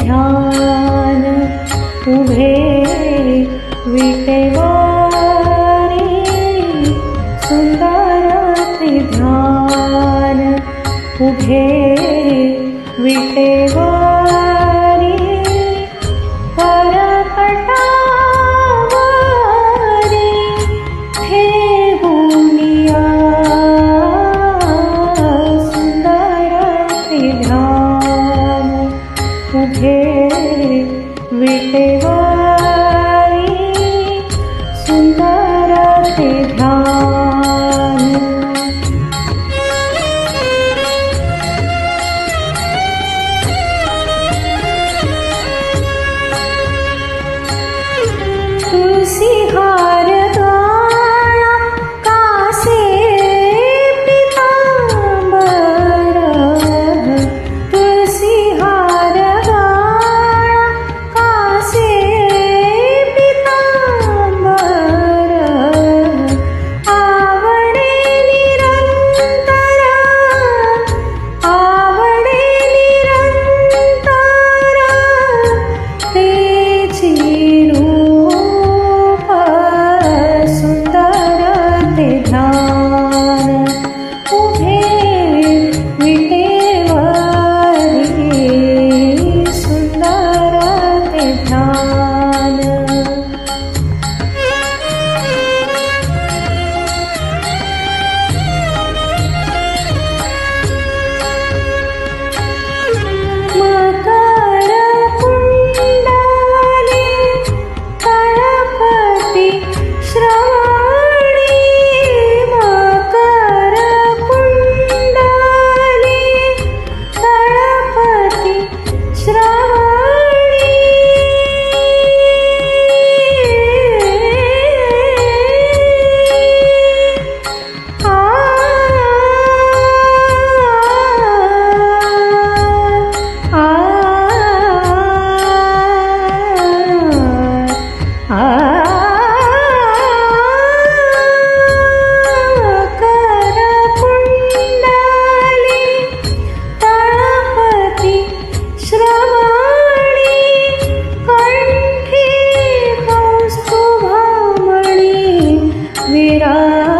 ध्यान उभे विटेवारी सुंदर ध्यान उभे विटेवारी विटेवारी सुन्दरते ध्यान तेरा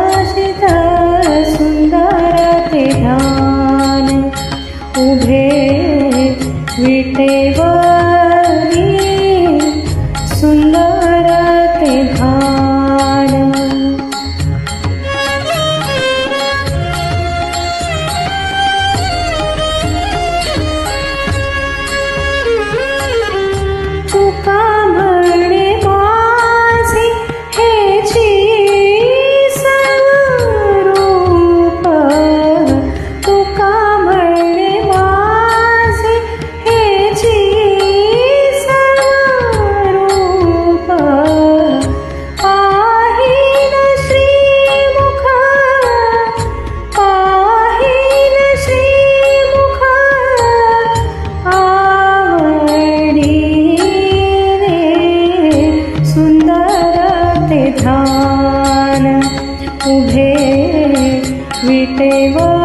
ಕೇಳುತ್ತೇವೋ